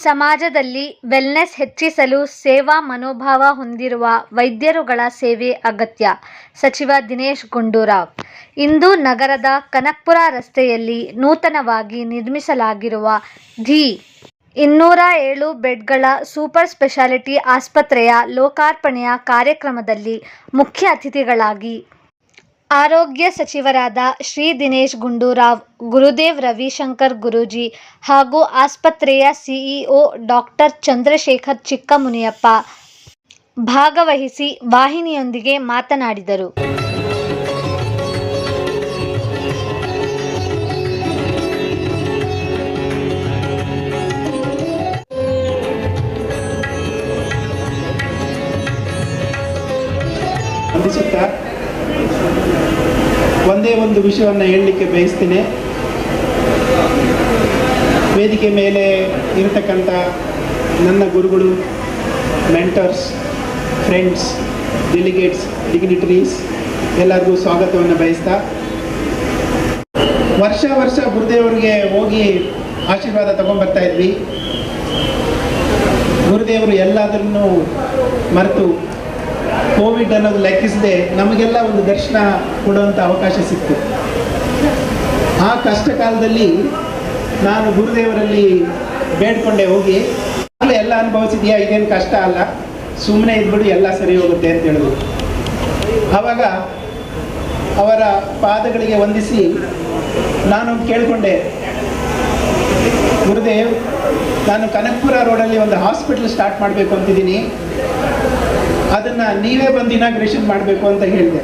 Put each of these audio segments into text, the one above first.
ಸಮಾಜದಲ್ಲಿ ವೆಲ್ನೆಸ್ ಹೆಚ್ಚಿಸಲು ಸೇವಾ ಮನೋಭಾವ ಹೊಂದಿರುವ ವೈದ್ಯರುಗಳ ಸೇವೆ ಅಗತ್ಯ. ಸಚಿವ ದಿನೇಶ್ ಗುಂಡೂರಾವ್. ಇಂದು ನಗರದ ಕನಕ್ಪುರ ರಸ್ತೆಯಲ್ಲಿ ನೂತನವಾಗಿ ನಿರ್ಮಿಸಲಾಗಿರುವ ಧಿ ಇನ್ನೂರ ಏಳು ಬೆಡ್ಗಳ ಸೂಪರ್ ಸ್ಪೆಷಾಲಿಟಿ ಆಸ್ಪತ್ರೆಯ ಲೋಕಾರ್ಪಣೆಯ ಕಾರ್ಯಕ್ರಮದಲ್ಲಿ ಮುಖ್ಯ ಅತಿಥಿಗಳಾಗಿ ಆರೋಗ್ಯ ಸಚಿವರಾದ ಶ್ರೀ ದಿನೇಶ್ ಗುಂಡೂರಾವ್, ಗುರುದೇವ್ ರವಿಶಂಕರ್ ಗುರೂಜಿ ಹಾಗೂ ಆಸ್ಪತ್ರೆಯ ಸಿಇಒ ಡಾಕ್ಟರ್ ಚಂದ್ರಶೇಖರ್ ಚಿಕ್ಕಮುನಿಯಪ್ಪ ಭಾಗವಹಿಸಿ ವಾಹಿನಿಯೊಂದಿಗೆ ಮಾತನಾಡಿದರು. ಒಂದೇ ಒಂದು ವಿಷಯವನ್ನು ಹೇಳಲಿಕ್ಕೆ ಬಯಸ್ತೀನಿ. ವೇದಿಕೆ ಮೇಲೆ ಇರತಕ್ಕಂಥ ನನ್ನ ಗುರುಗಳು ಮೆಂಟರ್ಸ್ ಫ್ರೆಂಡ್ಸ್ ಡೆಲಿಗೇಟ್ಸ್ ಡಿಗ್ನಿಟರೀಸ್ ಎಲ್ಲರಿಗೂ ಸ್ವಾಗತವನ್ನು ಬಯಸ್ತಾ, ವರ್ಷ ವರ್ಷ ಗುರುದೇವರಿಗೆ ಹೋಗಿ ಆಶೀರ್ವಾದ ತಗೊಂಡ್ಬರ್ತಾ ಇದ್ವಿ. ಗುರುದೇವರು ಎಲ್ಲದನ್ನು ಮರೆತು ಕೋವಿಡ್ ಅನ್ನೋದು ಲೆಕ್ಕಿಸದೆ ನಮಗೆಲ್ಲ ಒಂದು ದರ್ಶನ ಕೊಡುವಂಥ ಅವಕಾಶ ಸಿಕ್ತು. ಆ ಕಷ್ಟ ಕಾಲದಲ್ಲಿ ನಾನು ಗುರುದೇವರಲ್ಲಿ ಬೇಡ್ಕೊಂಡೆ ಹೋಗಿ. ಎಲ್ಲ ಅನುಭವಿಸಿದ್ಯಾ, ಇದೇನು ಕಷ್ಟ ಅಲ್ಲ. ಸುಮ್ಮನೆ ಇದ್ಬಿಡು, ಎಲ್ಲ ಸರಿ ಹೋಗುತ್ತೆ ಅಂತ ಹೇಳಿದ್ರು. ಆವಾಗ ಅವರ ಪಾದಗಳಿಗೆ ವಂದಿಸಿ ನಾನು ಕೇಳಿಕೊಂಡೆ. ಗುರುದೇವ್, ನಾನು ಕನಕಪುರ ರೋಡಲ್ಲಿ ಒಂದು ಹಾಸ್ಪಿಟ್ಲ್ ಸ್ಟಾರ್ಟ್ ಮಾಡಬೇಕು ಅಂತಿದ್ದೀನಿ. ಅದನ್ನು ನೀವೇ ಬಂದು ಇನಾಗ್ರೇಷನ್ ಮಾಡಬೇಕು ಅಂತ ಹೇಳಿದೆ.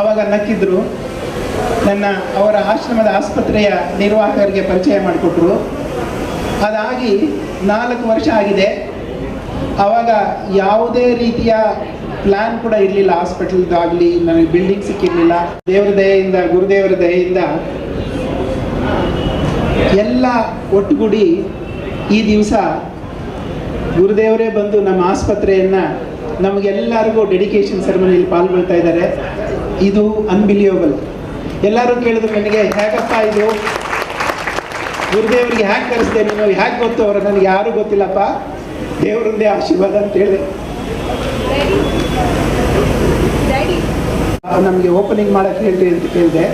ಅವಾಗ ನಕ್ಕಿದ್ರು, ನನ್ನ ಅವರ ಆಶ್ರಮದ ಆಸ್ಪತ್ರೆಯ ನಿರ್ವಾಹಕರಿಗೆ ಪರಿಚಯ ಮಾಡಿಕೊಟ್ರು. ಅದಾಗಿ ನಾಲ್ಕು ವರ್ಷ ಆಗಿದೆ. ಅವಾಗ ಯಾವುದೇ ರೀತಿಯ ಪ್ಲ್ಯಾನ್ ಕೂಡ ಇರಲಿಲ್ಲ. ಹಾಸ್ಪಿಟಲ್ದಾಗಲಿ ನನಗೆ ಬಿಲ್ಡಿಂಗ್ ಸಿಕ್ಕಿರಲಿಲ್ಲ. ದೇವರ ದಯೆಯಿಂದ, ಗುರುದೇವರ ದಯೆಯಿಂದ ಎಲ್ಲ ಒಟ್ಟುಗೂಡಿ ಈ ದಿವಸ ಗುರುದೇವರೇ ಬಂದು ನಮ್ಮ ಆಸ್ಪತ್ರೆಯನ್ನು ನಮಗೆಲ್ಲರಿಗೂ ಡೆಡಿಕೇಶನ್ ಸೆರೆಮನಿಯಲ್ಲಿ ಪಾಲ್ಗೊಳ್ತಾ ಇದ್ದಾರೆ. ಇದು ಅನ್ಬಿಲಿಯೇಬಲ್ ಎಲ್ಲರೂ ಕೇಳಿದ್ರು ನನಗೆ ಹೇಗಪ್ಪ ಇದು? ಗುರುದೇವರಿಗೆ ಹ್ಯಾಕ್ ಕರೆಸ್ದೆ ನೀನು? ಹ್ಯಾಕ್ ಗೊತ್ತು ಅವರು? ನನಗೆ ಯಾರೂ ಗೊತ್ತಿಲ್ಲಪ್ಪ. ದೇವರದ್ದೇ ಆಶೀರ್ವಾದ ಅಂತ ಹೇಳಿದೆ. ನಮಗೆ ಓಪನಿಂಗ್ ಮಾಡೋಕ್ಕೆ ಹೇಳ್ರಿ ಅಂತ ಕೇಳಿದೆ.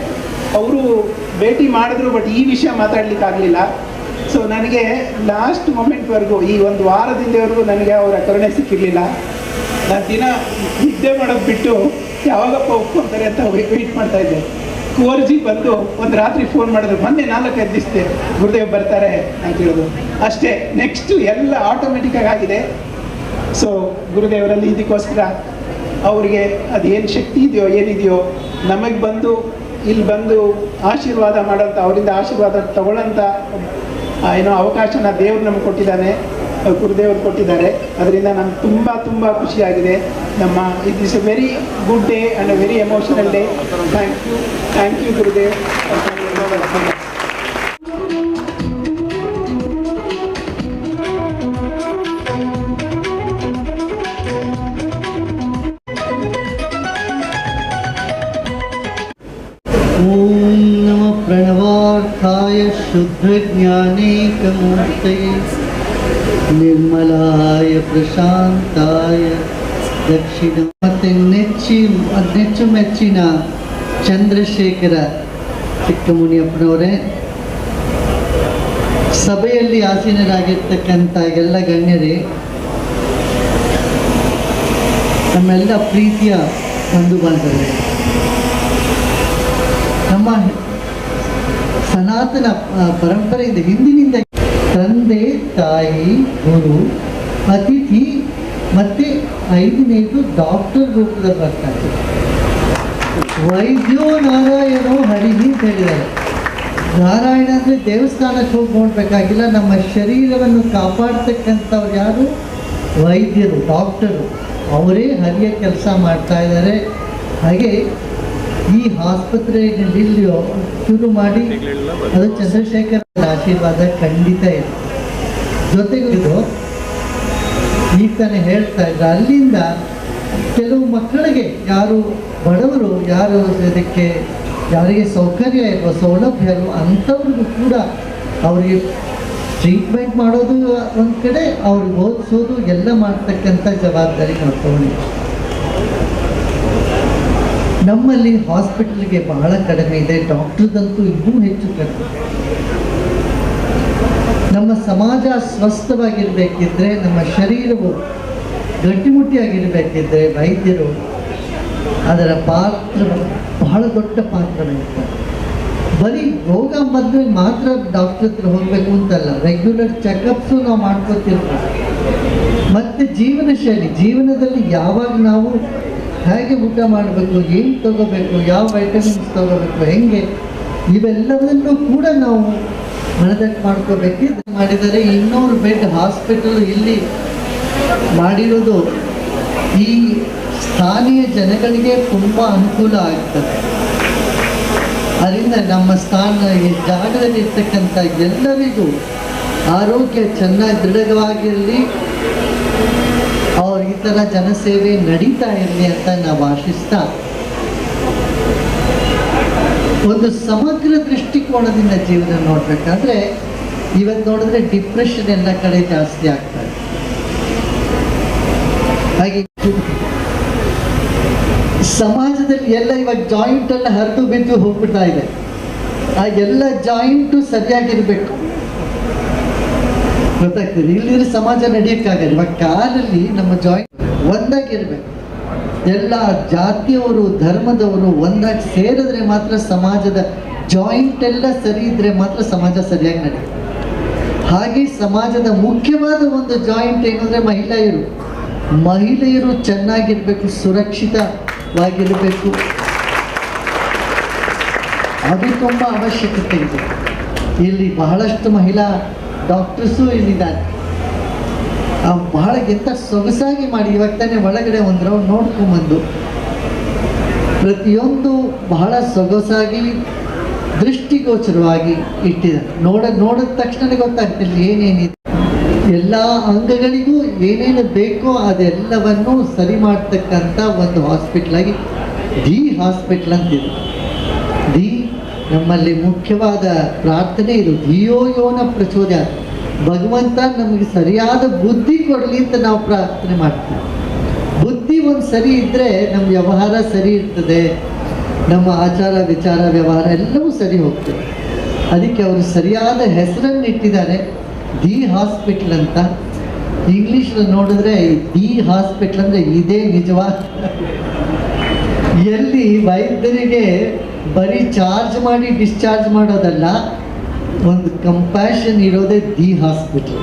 ಅವರು ಭೇಟಿ ಮಾಡಿದ್ರು ಬಟ್ ಈ ವಿಷಯ ಮಾತಾಡ್ಲಿಕ್ಕೆ ಆಗಲಿಲ್ಲ ಸೊ ನನಗೆ ಲಾಸ್ಟ್ ಮೊಮೆಂಟ್ವರೆಗೂ ಈ ಒಂದು ವಾರದಿಂದವರೆಗೂ ನನಗೆ ಅವರ ಕರುಣೆ ಸಿಕ್ಕಿರಲಿಲ್ಲ. ನಾನು ದಿನ ನಿದ್ದೆ ಮಾಡೋದು ಬಿಟ್ಟು ಯಾವಾಗಪ್ಪ ಒಪ್ಕೊಂತಾರೆ ಅಂತ ವೇಟ್ ಮಾಡ್ತಾ ಇದ್ದೆ. ಕೋರ್ಜಿ ಬಂದು ಒಂದು ರಾತ್ರಿ ಫೋನ್ ಮಾಡಿದ್ರು, ಮೊನ್ನೆ ನಾಲ್ಕು ಎದ್ದಿಸ್ತೆ ಗುರುದೇವ್ ಬರ್ತಾರೆ ಅಂತ ಹೇಳೋದು ಅಷ್ಟೇ ನೆಕ್ಸ್ಟು ಎಲ್ಲ ಆಟೋಮೆಟಿಕ್ಕಾಗಿ ಆಗಿದೆ. ಸೊ ಗುರುದೇವರಲ್ಲಿ ಇದಕ್ಕೋಸ್ಕರ ಅವರಿಗೆ ಅದೇನು ಶಕ್ತಿ ಇದೆಯೋ, ಏನಿದೆಯೋ, ನಮಗೆ ಬಂದು ಇಲ್ಲಿ ಬಂದು ಆಶೀರ್ವಾದ ಮಾಡೋಂಥ ಅವರಿಂದ ಆಶೀರ್ವಾದ ತಗೊಳ್ಳೋಂಥ ಏನೋ ಅವಕಾಶನ ದೇವ್ರು ನಮ್ಗೆ ಕೊಟ್ಟಿದ್ದಾನೆ ಗುರುದೇವರು ಕೊಟ್ಟಿದ್ದಾರೆ. ಅದರಿಂದ ನಮ್ಗೆ ತುಂಬ ತುಂಬ ಖುಷಿಯಾಗಿದೆ ನಮ್ಮ it is a very good day and a very emotional day thank you thank you Gurudev. शुद्धज्ञानेकमूर्तये ನಿರ್ಮಲಾಯ ಪ್ರಶಾಂತಾಯ ದಕ್ಷಿಣ ಮತ್ತೆ ನೆಚ್ಚಿ ನೆಚ್ಚು ಮೆಚ್ಚಿನ ಚಂದ್ರಶೇಖರ ಚಿಕ್ಕಮುನಿಯಪ್ಪನವರೇ ಸಭೆಯಲ್ಲಿ ಆಸೀನರಾಗಿರ್ತಕ್ಕಂಥ ಎಲ್ಲ ಗಣ್ಯರೇ ನಮ್ಮೆಲ್ಲ ಪ್ರೀತಿಯ ಬಂಧು ಬಾಂಧವರೇ ನಮ್ಮ ಸನಾತನ ಪರಂಪರೆ ಇದೆ. ಹಿಂದಿನಿಂದ ತಂದೆ, ತಾಯಿ, ಗುರು, ಅತಿಥಿ, ಮತ್ತೆ ಐದನೇದು ಡಾಕ್ಟರ್ ರೂಪದಲ್ಲಿ ಬರ್ತಾರೆ. ವೈದ್ಯೋ ನಾರಾಯಣೋ ಹರಿಹಿ ಅಂತ ಹೇಳಿದ್ದಾರೆ. ನಾರಾಯಣ ಅಂದರೆ ದೇವಸ್ಥಾನಕ್ಕೆ ಹೋಗಿ ನೋಡ್ಬೇಕಾಗಿಲ್ಲ ನಮ್ಮ ಶರೀರವನ್ನು ಕಾಪಾಡ್ತಕ್ಕಂಥವ್ರು ಯಾರು? ವೈದ್ಯರು ಡಾಕ್ಟರು ಅವರೇ ಹರಿಯ ಕೆಲಸ ಮಾಡ್ತಾ ಇದ್ದಾರೆ. ಹಾಗೆ ಈ ಆಸ್ಪತ್ರೆಯಲ್ಲಿ ಶುರು ಮಾಡಿ ಅದು ಚಂದ್ರಶೇಖರ್ ಆಶೀರ್ವಾದ ಖಂಡಿತ ಇದೆ. ಜೊತೆಗೆ ಇದು ಈಗ ತಾನೇ ಹೇಳ್ತಾ ಇದ್ರು ಅಲ್ಲಿಂದ ಕೆಲವು ಮಕ್ಕಳಿಗೆ ಯಾರು ಬಡವರು, ಯಾರು ಇದಕ್ಕೆ ಯಾರಿಗೆ ಸೌಕರ್ಯ ಇಲ್ವೋ ಸೌಲಭ್ಯ ಇಲ್ವೋ ಅಂಥವ್ರಿಗೂ ಕೂಡ ಅವರಿಗೆ ಟ್ರೀಟ್ಮೆಂಟ್ ಮಾಡೋದು ಒಂದು ಕಡೆ, ಅವ್ರಿಗೆ ಓದಿಸೋದು ಎಲ್ಲ ಮಾಡ್ತಕ್ಕಂಥ ಜವಾಬ್ದಾರಿ ನಾವು ತಗೊಂಡಿದ್ದೀವಿ. ನಮ್ಮಲ್ಲಿ ಹಾಸ್ಪಿಟಲ್ಗೆ ಬಹಳ ಕಡಿಮೆ ಇದೆ, ಡಾಕ್ಟರ್ದಂತೂ ಇನ್ನೂ ಹೆಚ್ಚು ಕಡಿಮೆ. ನಮ್ಮ ಸಮಾಜ ಸ್ವಸ್ಥವಾಗಿರಬೇಕಿದ್ರೆ, ನಮ್ಮ ಶರೀರವು ಗಟ್ಟಿಮುಟ್ಟಿಯಾಗಿರಬೇಕಿದ್ರೆ ವೈದ್ಯರು ಅದರ ಪಾತ್ರ ಬಹಳ ದೊಡ್ಡ ಪಾತ್ರ ವಹಿಸ್ತಾರೆ ಬರೀ ರೋಗ ಮದ್ದು ಮಾತ್ರ ಡಾಕ್ಟರ್ ಹತ್ರ ಹೋಗ್ಬೇಕು ಅಂತಲ್ಲ, ರೆಗ್ಯುಲರ್ ಚೆಕಪ್ಸು ನಾವು ಮಾಡ್ಕೋತಿರ್ತೀವಿ. ಮತ್ತೆ ಜೀವನ ಶೈಲಿ ಜೀವನದಲ್ಲಿ ಯಾವಾಗ ನಾವು ಹೇಗೆ ಊಟ ಮಾಡಬೇಕು, ಏನು ತಗೋಬೇಕು, ಯಾವ ವೈಟಮಿನ್ಸ್ ತಗೋಬೇಕು, ಹೆಂಗೆ, ಇವೆಲ್ಲವನ್ನೂ ಕೂಡ ನಾವು ಮನದಟ್ಟು ಮಾಡ್ಕೋಬೇಕು. ಮಾಡಿದರೆ ಇನ್ನೂರು ಬೆಡ್ ಹಾಸ್ಪಿಟಲ್ ಇಲ್ಲಿ ಮಾಡಿರೋದು ಈ ಸ್ಥಾನೀಯ ಜನಗಳಿಗೆ ತುಂಬ ಅನುಕೂಲ ಆಗ್ತದೆ. ಅದರಿಂದ ನಮ್ಮ ಸ್ಥಾನ ಜಾಗದಲ್ಲಿ ಇರ್ತಕ್ಕಂಥ ಎಲ್ಲರಿಗೂ ಆರೋಗ್ಯ ಚೆನ್ನಾಗಿ ದೃಢವಾಗಿರಲಿ. ಈ ಥರ ಜನಸೇವೆ ನಡೀತಾ ಇರಲಿ ಅಂತ ನಾವು ಆಶಿಸ್ತಾ, ಒಂದು ಸಮಗ್ರ ದೃಷ್ಟಿಕೋನದಿಂದ ಜೀವನ ನೋಡ್ಬೇಕಾದ್ರೆ ಇವತ್ತು ನೋಡಿದ್ರೆ ಡಿಪ್ರೆಷನ್ ಎಲ್ಲ ಕಡೆ ಜಾಸ್ತಿ ಆಗ್ತದೆ ಹಾಗೆ ಸಮಾಜದಲ್ಲಿ ಎಲ್ಲ ಇವಾಗ ಜಾಯಿಂಟ್ ಎಲ್ಲ ಹರಿದು ಬಿದ್ದು ಹೋಗ್ಬಿಡ್ತಾ ಇದೆ. ಆ ಎಲ್ಲ ಜಾಯಿಂಟು ಸರಿಯಾಗಿರ್ಬೇಕು. ಗೊತ್ತಾಗ್ತದೆ. ಇಲ್ಲಿದ್ರೆ ಸಮಾಜ ನಡೆಯಕ್ಕಾಗಲ್ಲ. ಇವಾಗ ಕಾಲಲ್ಲಿ ನಮ್ಮ ಜಾಯಿಂಟ್ ಒಂದಾಗಿರ್ಬೇಕು. ಎಲ್ಲ ಜಾತಿಯವರು, ಧರ್ಮದವರು ಒಂದಾಗಿ ಸೇರಿದ್ರೆ ಮಾತ್ರ ಸಮಾಜದ ಜಾಯಿಂಟ್ ಎಲ್ಲ ಸರಿ ಇದ್ರೆ ಮಾತ್ರ ಸಮಾಜ ಸರಿಯಾಗಿ ನಡೆಯುತ್ತೆ. ಹಾಗೆ ಸಮಾಜದ ಮುಖ್ಯವಾದ ಒಂದು ಜಾಯಿಂಟ್ ಏನಂದ್ರೆ ಮಹಿಳೆಯರು. ಮಹಿಳೆಯರು ಚೆನ್ನಾಗಿರ್ಬೇಕು, ಸುರಕ್ಷಿತವಾಗಿರಬೇಕು. ಅದು ತುಂಬ ಅವಶ್ಯಕತೆ ಇದೆ. ಇಲ್ಲಿ ಬಹಳಷ್ಟು ಮಹಿಳಾ ಡಾಕ್ಟರ್ಸು ಇಲ್ಲಿದ್ದಾರೆ. ಬಹಳ ಎಂತ ಸೊಗಸಾಗಿ ಮಾಡಿ, ಇವಾಗ ತಾನೇ ಒಳಗಡೆ ಒಂದು ರೌಂಡ್ ನೋಡ್ಕೊಂಬಂದು ಪ್ರತಿಯೊಂದು ಬಹಳ ಸೊಗಸಾಗಿ, ದೃಷ್ಟಿಗೋಚರವಾಗಿ ಇಟ್ಟಿದ್ದಾರೆ. ನೋಡ, ನೋಡಿದ ತಕ್ಷಣ ಗೊತ್ತಾಗ್ತಿಲ್ಲ ಏನೇನಿದೆ. ಎಲ್ಲ ಅಂಗಗಳಿಗೂ ಏನೇನು ಬೇಕೋ ಅದೆಲ್ಲವನ್ನು ಸರಿ ಮಾಡ್ತಕ್ಕಂಥ ಒಂದು ಹಾಸ್ಪಿಟ್ಲಾಗಿ ದಿ ಹಾಸ್ಪಿಟ್ಲ್ ಅಂತಿದೆ. ದಿ ನಮ್ಮಲ್ಲಿ ಮುಖ್ಯವಾದ ಪ್ರಾರ್ಥನೆ ಇದು. ಧಿಯೋ ಯೋನ ಪ್ರಚೋದಯ. ಭಗವಂತ ನಮಗೆ ಸರಿಯಾದ ಬುದ್ಧಿ ಕೊಡಲಿ ಅಂತ ನಾವು ಪ್ರಾರ್ಥನೆ ಮಾಡ್ತೀವಿ. ಬುದ್ಧಿ ಒಂದು ಸರಿ ಇದ್ದರೆ ನಮ್ಮ ವ್ಯವಹಾರ ಸರಿ ಇರ್ತದೆ. ನಮ್ಮ ಆಚಾರ, ವಿಚಾರ, ವ್ಯವಹಾರ ಎಲ್ಲವೂ ಸರಿ ಹೋಗ್ತದೆ. ಅದಕ್ಕೆ ಅವರು ಸರಿಯಾದ ಹೆಸರನ್ನು ಇಟ್ಟಿದ್ದಾರೆ. ದಿ ಹಾಸ್ಪಿಟ್ಲ್ ಅಂತ. ಇಂಗ್ಲೀಷಲ್ಲಿ ನೋಡಿದ್ರೆ ದಿ ಹಾಸ್ಪಿಟ್ಲ್ ಅಂದರೆ ಇದೇ ನಿಜವಾದ ಎಲ್ಲಿ ವೈದ್ಯರಿಗೆ ಬರೀ ಚಾರ್ಜ್ ಮಾಡಿ ಡಿಸ್ಚಾರ್ಜ್ ಮಾಡೋದಲ್ಲ, ಒಂದು ಕಂಪ್ಯಾಷನ್ ಇರೋದೇ ದಿ ಹಾಸ್ಪಿಟಲ್.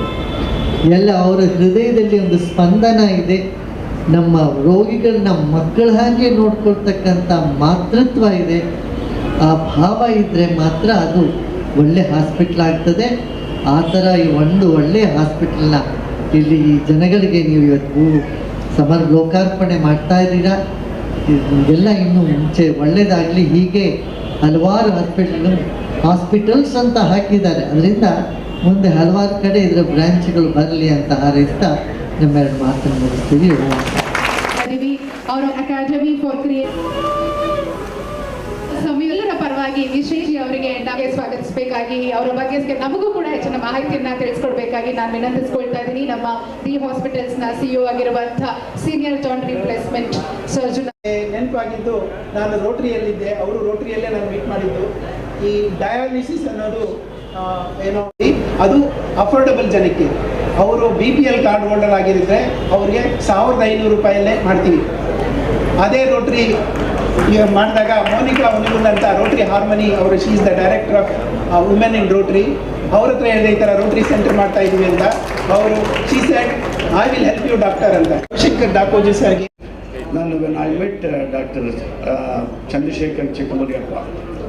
ಎಲ್ಲ ಅವರ ಹೃದಯದಲ್ಲಿ ಒಂದು ಸ್ಪಂದನ ಇದೆ. ನಮ್ಮ ರೋಗಿಗಳನ್ನ ಮಕ್ಕಳ ಹಾಗೆ ನೋಡ್ಕೊಳ್ತಕ್ಕಂಥ ಮಾತೃತ್ವ ಇದೆ. ಆ ಭಾವ ಇದ್ದರೆ ಮಾತ್ರ ಅದು ಒಳ್ಳೆ ಹಾಸ್ಪಿಟ್ಲ್ ಆಗ್ತದೆ. ಆ ಥರ ಈ ಒಂದು ಒಳ್ಳೆ ಹಾಸ್ಪಿಟ್ಲನ್ನ ಇಲ್ಲಿ ಈ ಜನಗಳಿಗೆ ನೀವು ಇವತ್ತು ಸಮರ್ ಲೋಕಾರ್ಪಣೆ ಮಾಡ್ತಾ ಇದ್ದೀರಾ? ಎಲ್ಲ ಇನ್ನು ಮುಂಚೆ ಒಳ್ಳೆಯದಾಗಲಿ ಹೀಗೆ ಹಲವಾರು ಹಾಸ್ಪಿಟಲ್ ಹಾಸ್ಪಿಟಲ್ಸ್ ಅಂತ ಹಾಕಿದ್ದಾರೆ. ಅದರಿಂದ ಮುಂದೆ ಹಲವಾರು ಕಡೆ ಇದರ ಬ್ರಾಂಚ್ಗಳು ಬರಲಿ ಅಂತ ಹಾರೈಸ್ತಾ ನಮ್ಮೆರಡು ಮಾತನ್ನು ಮುಗಿಸ್ತೀವಿ. ಅಕಾಡೆಮಿ ಫಾರ್ ಕ್ರಿಯೇಟ್ ಎಲ್ಲರ ಪರವಾಗಿ ಅವರಿಗೆ ನಾವೇ ಸ್ವಾಗತಿಸಬೇಕಾಗಿ, ಅವರ ಬಗ್ಗೆ ನಮಗೂ ಕೂಡ ಹೆಚ್ಚಿನ ಮಾಹಿತಿಯನ್ನ ತಿಳಿಸ್ಕೊಡ್ಬೇಕಾಗಿ ನಾನು ವಿನಂತಿಸ್ಕೊಳ್ತಾ ಇದ್ದೀನಿ. ನಮ್ಮ ದಿ ಹಾಸ್ಪಿಟಲ್ಸ್ನ ಸಿಇಒ ಆಗಿರುವಂತಹ ಸೀನಿಯರ್ ಜಾಯಿಂಟ್ ರಿಪ್ಲೇಸ್ಮೆಂಟ್ ಸರ್ಜನ್ ನೆನಪಾಗಿದ್ದು, ನಾನು ರೋಟರಿಯಲ್ಲಿದ್ದೆ. ಅವರು ರೋಟರಿಯಲ್ಲೇ ನಾನು ಮೀಟ್ ಮಾಡಿದ್ದು. ಈ ಡಯಾಲಿಸಿಸ್ ಅನ್ನೋದು ಏನೋ ಅದು ಅಫೋರ್ಡಬಲ್ ಜನಕ್ಕೆ. ಅವರು B P L card holder ಆಗಿರಿದ್ರೆ ಅವ್ರಿಗೆ ಸಾವಿರದ ಐನೂರು ರೂಪಾಯಲ್ಲೇ ಮಾಡ್ತೀವಿ. ಅದೇ ರೋಟ್ರಿ ಮಾಡಿದಾಗ ಮೋನಿಕಾ ಉನಿಗುಂದ್ ಅಂತ ರೋಟ್ರಿ ಹಾರ್ಮನಿ ಅವರು she is the director of women in Rotary ಅವ್ರ ಹತ್ರ ಹೇಳಿದೆ ಈ ಥರ ರೋಟ್ರಿ ಸೆಂಟರ್ ಮಾಡ್ತಾ ಇದ್ದೀವಿ ಅಂತ. ಅವರು she said I will help you doctor ಅಂತ. ಶಂಕರ್ ಡಾಕೋಜಿ ಸರ್ಗೆ ನಾನು I met doctor Chandrashekhar Chikkamariyappa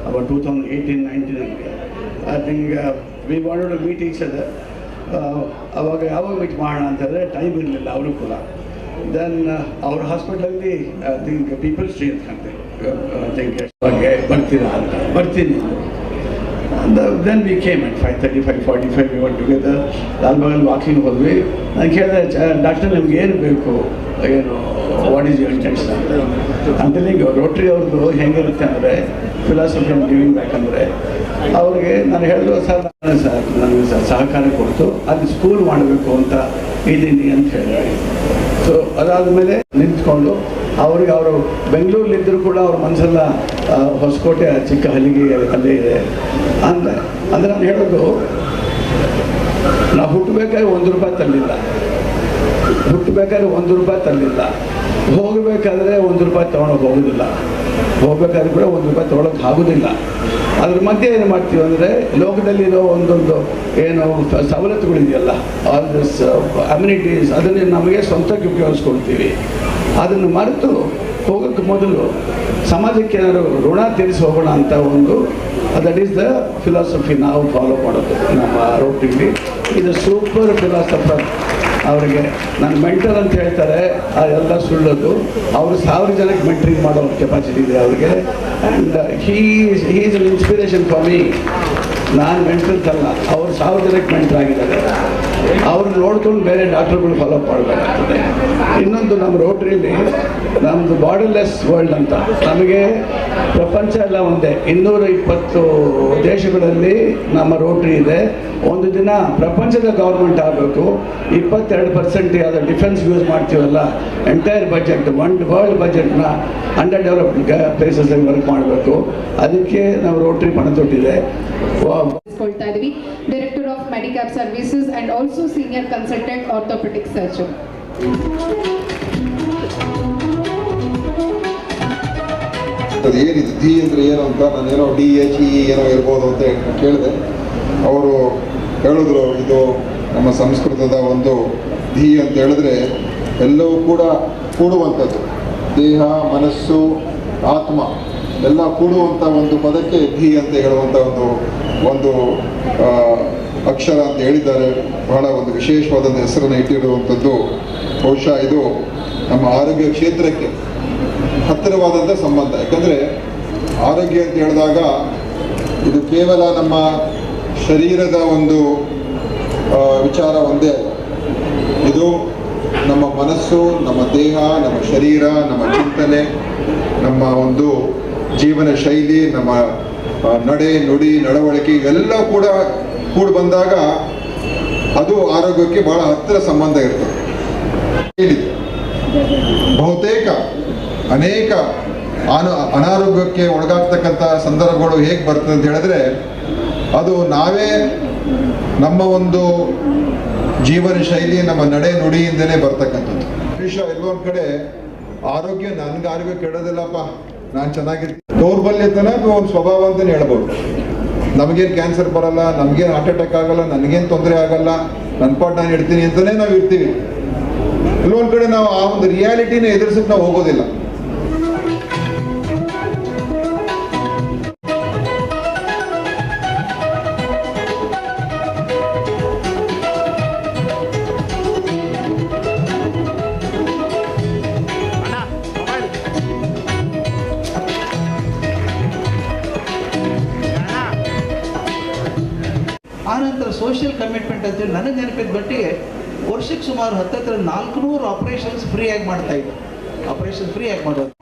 ಅವ two thousand eighteen 2018-19, I think uh, we wanted to meet each. Uh, ಅವಾಗ ಯಾವಾಗ ಮೀಟ್ ಮಾಡೋಣ ಅಂತಂದರೆ ಟೈಮ್ ಇರಲಿಲ್ಲ ಅವರು ಕೂಡ. ದೆನ್ ಅವ್ರ ಹಾಸ್ಪಿಟಲಲ್ಲಿ ಐ ಥಿಂಕ್ ಪೀಪಲ್ ಸ್ಟ್ರೀ ಅಂತಂತೆ ಐ ಥಿಂಕ್ ಬಗ್ಗೆ ಬರ್ತೀರಾ ಅಂತ ಬರ್ತೀನಿ then we came at five thirty five forty five we went together ಲಾಲ್ಬಾಗಲ್ಲಿ walking ಹೋದ್ವಿ ನಾನು ಕೇಳಿದೆ ಡಾಕ್ಟರ್ ನಿಮ್ಗೆ ಏನು ಬೇಕು? ಏನು ವಾಟ್ ಈಸ್ ಯುವರ್ ಇಂಟೆನ್ಷನ್ ಅಂತ ಅಂತಲ್ಲಿ ರೋಟ್ರಿ ಅವ್ರದ್ದು ಹೆಂಗಿರುತ್ತೆ ಅಂದರೆ ಫಿಲಾಸಫಿ ಗಿವಿಂಗ್ ಬ್ಯಾಕ್ ಅಂದರೆ, ಅವ್ರಿಗೆ ನಾನು ಹೇಳಿದ್ರು, ಸರ್ ಸರ್ ನನಗೆ ಸಹಕಾರ ಕೊಡ್ತು. ಅದು ಸ್ಕೂಲ್ ಮಾಡಬೇಕು ಅಂತ ಇದ್ದೀನಿ ಅಂತ ಹೇಳಿದೆ ಸೊ ಅದಾದಮೇಲೆ ನಿಂತ್ಕೊಂಡು ಅವ್ರಿಗೆ ಅವರು ಬೆಂಗಳೂರಲ್ಲಿದ್ದರೂ ಕೂಡ ಅವ್ರ ಮನಸ್ಸೆಲ್ಲ ಹೊಸಕೋಟೆ ಚಿಕ್ಕ ಹಲ್ಲಿಗೆ ಅಲ್ಲೇ ಇದೆ. ಅಂದರೆ ಅಂದರೆ ನಾನು ಹೇಳೋದು, ನಾವು ಹುಟ್ಟಬೇಕಾದ್ರೆ ಒಂದು ರೂಪಾಯಿ ತರಲಿಲ್ಲ. ಹುಟ್ಟಬೇಕಾದ್ರೆ ಒಂದು ರೂಪಾಯಿ ತರಲಿಲ್ಲ. ಹೋಗಬೇಕಾದ್ರೆ ಒಂದು ರೂಪಾಯಿ ತೊಗೊಂಡೋಗಿ ಹೋಗೋದಿಲ್ಲ. ಹೋಗ್ಬೇಕಾದ್ರೆ ಕೂಡ ಒಂದು ರೂಪಾಯಿ ತೊಗೊಳಕ್ಕೆ ಆಗೋದಿಲ್ಲ. ಅದ್ರ ಮಧ್ಯೆ ಏನು ಮಾಡ್ತೀವಿ ಅಂದರೆ, ಲೋಕದಲ್ಲಿರೋ ಒಂದೊಂದು ಏನು ಸವಲತ್ತುಗಳಿದೆಯಲ್ಲ ಆಲ್ ದಿಸ್ ಅಮ್ಯುನಿಟೀಸ್ ಅದನ್ನೇ ನಮಗೆ ಸ್ವಂತಕ್ಕೆ ಉಪಯೋಗಿಸ್ಕೊಳ್ತೀವಿ ಅದನ್ನು ಮರೆತು ಹೋಗಕ್ಕೆ ಮೊದಲು ಸಮಾಜಕ್ಕೆ ಏನಾದ್ರು ಋಣ ತೀರಿಸಿ ಹೋಗೋಣ ಅಂತ ಒಂದು ದಟ್ ಈಸ್ ದ ಫಿಲಾಸಫಿ ನಾವು ಫಾಲೋ ಮಾಡೋದು ನಮ್ಮ ರೋಟಿಲಿ ಇದು ಸೂಪರ್ ಫಿಲಾಸಫರ್ ಅವರಿಗೆ ನಾನು ಮೆಂಟರ್ ಅಂತ ಹೇಳ್ತಾರೆ ಅದೆಲ್ಲ ಸುಳ್ಳದು. ಅವರು ಸಾವಿರ ಜನಕ್ಕೆ ಮೆಂಟ್ರಿಂಗ್ ಮಾಡೋ ಕೆಪಾಸಿಟಿ ಇದೆ ಅವ್ರಿಗೆ. And he he is an inspiration for me ನಾನು ಮೆಂಟಲ್ ಅಲ್ಲ ಅವ್ರು ಸಾವಿರ ಜನಕ್ಕೆ ಮೆಂಟರ್ ಆಗಿದ್ದಾರೆ. ಅವ್ರು ನೋಡ್ಕೊಂಡು ಬೇರೆ ಡಾಕ್ಟರ್ಗಳು ಫಾಲೋ ಮಾಡಬೇಕಾಗ್ತದೆ. ಇನ್ನೊಂದು ನಮ್ಮ ರೋಟ್ರಿಲಿ ನಮ್ಮದು ಬಾರ್ಡರ್ಲೆಸ್ ವರ್ಲ್ಡ್ ಅಂತ. ನಮಗೆ ಪ್ರಪಂಚ ಎಲ್ಲ ಒಂದೇ. ಇನ್ನೂರ ಇಪ್ಪತ್ತು ದೇಶಗಳಲ್ಲಿ ನಮ್ಮ ರೋಟ್ರಿ ಇದೆ. ಒಂದು ದಿನ ಪ್ರಪಂಚದ ಗೌರ್ಮೆಂಟ್ ಆಗಬೇಕು. ಇಪ್ಪತ್ತೆರಡು ಪರ್ಸೆಂಟ್ ಯಾವುದೋ ಡಿಫೆನ್ಸ್ ಯೂಸ್ ಮಾಡ್ತೀವಲ್ಲ ಎಂಟೈರ್ ಬಜೆಟ್ ಒನ್ ವರ್ಲ್ಡ್ ಬಜೆಟ್ನ ಅಂಡರ್ ಡೆವಲಪ್ಡ್ ಪ್ಲೇಸಸ್ಸಲ್ಲಿ ವರ್ಕ್ ಮಾಡಬೇಕು. ಅದಕ್ಕೆ ನಾವು ರೋಟ್ರಿ ಪಣ ತೊಟ್ಟಿದೆ ಕೊಳ್ತಾ ಇದೀವಿ. Director of medical services and also senior consultant orthopaedic surgeon ಅದು ಏನಿದೆ ಡಿ ಅಂದರೆ ಏನು ಅಂತ ನಾನೇನೋ ಡಿ ಎಚ್ ಇ ಏನೋ ಇರ್ಬೋದು ಅಂತ ಕೇಳಿದೆ. ಅವರು ಹೇಳಿದ್ರು ಇದು ನಮ್ಮ ಸಂಸ್ಕೃತದ ಒಂದು ಧಿ ಅಂತ ಹೇಳಿದ್ರೆ ಎಲ್ಲವೂ ಕೂಡ ಕೂಡುವಂಥದ್ದು. ದೇಹ ಮನಸ್ಸು ಆತ್ಮ. ಎಲ್ಲ ಕೂಡುವಂಥ ಒಂದು ಪದಕ್ಕೆ ಧಿ ಅಂತ ಹೇಳುವಂಥ ಒಂದು ಒಂದು ಅಕ್ಷರ ಅಂತ ಹೇಳಿದ್ದಾರೆ. ಬಹಳ ಒಂದು ವಿಶೇಷವಾದ ಹೆಸರನ್ನು ಇಟ್ಟಿರುವಂಥದ್ದು ಬಹುಶಃ ಇದು ನಮ್ಮ ಆರೋಗ್ಯ ಕ್ಷೇತ್ರಕ್ಕೆ ಹತ್ತಿರವಾದಂಥ ಸಂಬಂಧ. ಯಾಕಂದರೆ ಆರೋಗ್ಯ ಅಂತ ಹೇಳಿದಾಗ ಇದು ಕೇವಲ ನಮ್ಮ ಶರೀರದ ಒಂದು ವಿಚಾರ ಒಂದೇ ಇದು ನಮ್ಮ ಮನಸ್ಸು, ನಮ್ಮ ದೇಹ, ನಮ್ಮ ಶರೀರ, ನಮ್ಮ ಚಿಂತನೆ, ನಮ್ಮ ಒಂದು ಜೀವನ ಶೈಲಿ, ನಮ್ಮ ನಡೆ, ನುಡಿ, ನಡವಳಿಕೆ ಇವೆಲ್ಲ ಕೂಡ ಕೂಡ ಬಂದಾಗ ಅದು ಆರೋಗ್ಯಕ್ಕೆ ಬಹಳ ಹತ್ತಿರ ಸಂಬಂಧ ಇರ್ತದೆ. ಬಹುತೇಕ ಅನೇಕ ಅನ, ಅನಾರೋಗ್ಯಕ್ಕೆ ಒಳಗಾಗ್ತಕ್ಕಂಥ ಸಂದರ್ಭಗಳು ಹೇಗೆ ಬರ್ತದೆ ಅಂತ ಹೇಳಿದ್ರೆ, ಅದು ನಾವೇ ನಮ್ಮ ಒಂದು ಜೀವನ ಶೈಲಿ, ನಮ್ಮ ನಡೆ ನುಡಿಯಿಂದನೇ ಬರ್ತಕ್ಕಂಥದ್ದು. ವಿಷಯ ಎಲ್ಲೊಂದು ಕಡೆ ಆರೋಗ್ಯ ನನ್ಗೆ ಆರೋಗ್ಯ ಕೆಡೋದಿಲ್ಲಪ್ಪ. ನಾನು ಚೆನ್ನಾಗಿರ್ತೀನಿ. ದೌರ್ಬಲ್ಯತನ ಒಂದು ಸ್ವಭಾವ ಅಂತ ಹೇಳ್ಬೋದು. ನಮಗೇನು ಕ್ಯಾನ್ಸರ್ ಬರಲ್ಲ, ನಮಗೇನು ಹಾರ್ಟ್ ಅಟ್ಯಾಕ್ ಆಗಲ್ಲ, ನನಗೇನು ತೊಂದರೆ ಆಗಲ್ಲ ನನ್ನ ಪಾಟ್ ನಾನು ಇಡ್ತೀನಿ ಅಂತಲೇ ನಾವು ಇರ್ತೀವಿ. ಕೆಲವೊಂದು ಕಡೆ ನಾವು ಆ ಒಂದು ರಿಯಾಲಿಟಿನ ಎದುರಿಸಕ್ಕೆ ನಾವು ಹೋಗೋದಿಲ್ಲ. ಸೋಷಿಯಲ್ ಕಮಿಟ್ಮೆಂಟ್ ಅಂತೇಳಿ ನನಗೆ ನೆನಪಿದ ಮಟ್ಟಿಗೆ ವರ್ಷಕ್ಕೆ ಸುಮಾರು ಹತ್ತತ್ರ ನಾಲ್ಕುನೂರು ಆಪರೇಷನ್ಸ್ ಫ್ರೀಯಾಗಿ ಮಾಡ್ತಾ ಇದ್ರು ಆಪರೇಷನ್ ಫ್ರೀಯಾಗಿ ಮಾಡೋದು.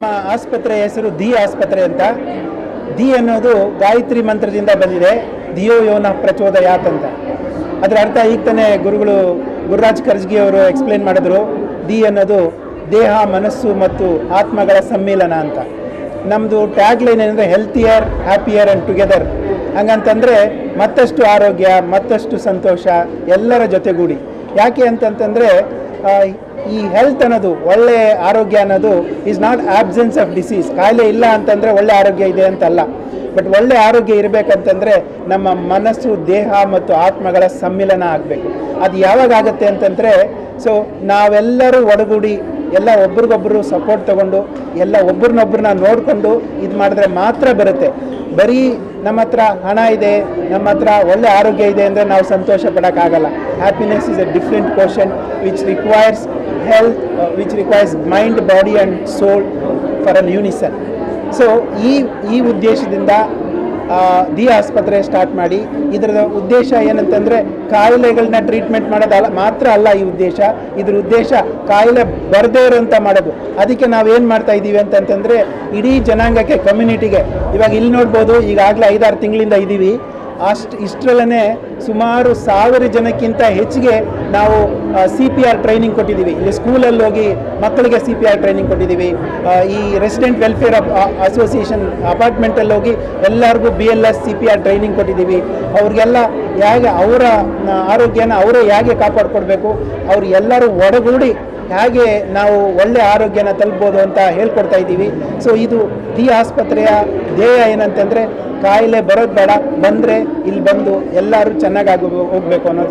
ನಮ್ಮ ಆಸ್ಪತ್ರೆ ಹೆಸರು ದಿ ಆಸ್ಪತ್ರೆ ಅಂತ. ದಿ ಅನ್ನೋದು ಗಾಯತ್ರಿ ಮಂತ್ರದಿಂದ ಬಂದಿದೆ. ದಿಯೋ ಯೋನ ಪ್ರಚೋದಯಾತ್ ಅಂತ. ಅದರ ಅರ್ಥ ಈಗ ತಾನೇ ಗುರುಗಳು ಗುರುರಾಜ್ ಖರ್ಜ್ಗೆ ಅವರು ಎಕ್ಸ್ಪ್ಲೇನ್ ಮಾಡಿದ್ರು, ದಿ ಅನ್ನೋದು ದೇಹ, ಮನಸ್ಸು ಮತ್ತು ಆತ್ಮಗಳ ಸಮ್ಮಿಲನ ಅಂತ. ನಮ್ಮದು ಟ್ಯಾಗ್ ಲೈನ್ ಏನಂದರೆ ಹೆಲ್ತಿಯರ್ ಹ್ಯಾಪಿಯರ್ ಆ್ಯಂಡ್ ಟುಗೆದರ್ ಹಂಗಂತಂದರೆ ಮತ್ತಷ್ಟು ಆರೋಗ್ಯ, ಮತ್ತಷ್ಟು ಸಂತೋಷ, ಎಲ್ಲರ ಜೊತೆಗೂಡಿ. ಯಾಕೆ ಅಂತಂತಂದರೆ ಈ ಹೆಲ್ತ್ ಅನ್ನೋದು ಒಳ್ಳೆ ಆರೋಗ್ಯ ಅನ್ನೋದು is not absence of disease ಕಾಯಿಲೆ ಇಲ್ಲ ಅಂತಂದರೆ ಒಳ್ಳೆ ಆರೋಗ್ಯ ಇದೆ ಅಂತಲ್ಲ. ಬಟ್ ಒಳ್ಳೆ ಆರೋಗ್ಯ ಇರಬೇಕಂತಂದರೆ ನಮ್ಮ ಮನಸ್ಸು, ದೇಹ ಮತ್ತು ಆತ್ಮಗಳ ಸಮ್ಮಿಲನ ಆಗಬೇಕು. ಅದು ಯಾವಾಗ ಆಗುತ್ತೆ ಅಂತಂದರೆ ಸೊ ನಾವೆಲ್ಲರೂ ಒಡಗೂಡಿ ಎಲ್ಲ ಒಬ್ರಿಗೊಬ್ಬರು ಸಪೋರ್ಟ್ ತಗೊಂಡು, ಎಲ್ಲ ಒಬ್ರನ್ನೊಬ್ರನ್ನ ನೋಡಿಕೊಂಡು ಇದು ಮಾಡಿದ್ರೆ ಮಾತ್ರ ಬರುತ್ತೆ. ಬರೀ ನಮ್ಮ ಹತ್ರ ಹಣ ಇದೆ, ನಮ್ಮ ಹತ್ರ ಒಳ್ಳೆ ಆರೋಗ್ಯ ಇದೆ ಅಂದರೆ ನಾವು ಸಂತೋಷ ಪಡೋಕ್ಕಾಗಲ್ಲ. Happiness is a different question which requires health which requires mind body and soul for an unison so ಈ ಈ ಉದ್ದೇಶದಿಂದ ದಿ ಆಸ್ಪತ್ರೆ ಸ್ಟಾರ್ಟ್ ಮಾಡಿ ಇದರ ಉದ್ದೇಶ ಏನಂತಂದರೆ ಕಾಯಿಲೆಗಳನ್ನ ಟ್ರೀಟ್ಮೆಂಟ್ ಮಾಡೋದಲ್ಲ ಮಾತ್ರ ಅಲ್ಲ ಈ ಉದ್ದೇಶ. ಇದ್ರ ಉದ್ದೇಶ ಕಾಯಿಲೆ ಬರದೇ ಇರೋಂಥ ಮಾಡೋದು. ಅದಕ್ಕೆ ನಾವು ಏನು ಮಾಡ್ತಾ ಇದ್ದೀವಿ ಅಂತಂತಂದರೆ, ಇಡೀ ಜನಾಂಗಕ್ಕೆ ಕಮ್ಯುನಿಟಿಗೆ ಇವಾಗ ಇಲ್ಲಿ ನೋಡ್ಬೋದು, ಈಗಾಗಲೇ ಐದಾರು ತಿಂಗಳಿಂದ ಇದ್ದೀವಿ. ಅಷ್ಟು ಇಷ್ಟರಲ್ಲೇ ಸುಮಾರು ಸಾವಿರ ಜನಕ್ಕಿಂತ ಹೆಚ್ಚಿಗೆ ನಾವು ಸಿ ಪಿ ಆರ್ ಟ್ರೈನಿಂಗ್ ಕೊಟ್ಟಿದ್ದೀವಿ. ಇಲ್ಲಿ ಸ್ಕೂಲಲ್ಲಿ ಹೋಗಿ ಮಕ್ಕಳಿಗೆ ಸಿ ಪಿ ಆರ್ ಟ್ರೈನಿಂಗ್ ಕೊಟ್ಟಿದ್ದೀವಿ. ಈ ರೆಸಿಡೆಂಟ್ ವೆಲ್ಫೇರ್ ಅಸೋಸಿಯೇಷನ್ ಅಪಾರ್ಟ್ಮೆಂಟಲ್ಲಿ ಹೋಗಿ ಎಲ್ಲರಿಗೂ B L S C P R training ಕೊಟ್ಟಿದ್ದೀವಿ. ಅವ್ರಿಗೆಲ್ಲ ಹೇಗೆ, ಅವರ ಆರೋಗ್ಯನ ಅವರೇ ಹೇಗೆ ಕಾಪಾಡಿಕೊಡ್ಬೇಕು, ಅವ್ರು ಎಲ್ಲರೂ ಒಡಗೂಡಿ ಹೇಗೆ ನಾವು ಒಳ್ಳೆ ಆರೋಗ್ಯನ ತಲುಪ್ಬೋದು ಅಂತ ಹೇಳ್ಕೊಡ್ತಾ ಇದ್ದೀವಿ. ಸೊ ಇದು ದಿ ಆಸ್ಪತ್ರೆಯ ಧ್ಯೇಯ ಏನಂತಂದರೆ, ಕಾಯಿಲೆ ಬರೋದು ಬೇಡ, ಬಂದರೆ ಇಲ್ಲಿ ಬಂದು ಎಲ್ಲರೂ ಚೆನ್ನಾಗಿ ಹೋಗಬೇಕು ಅನ್ನೋದು.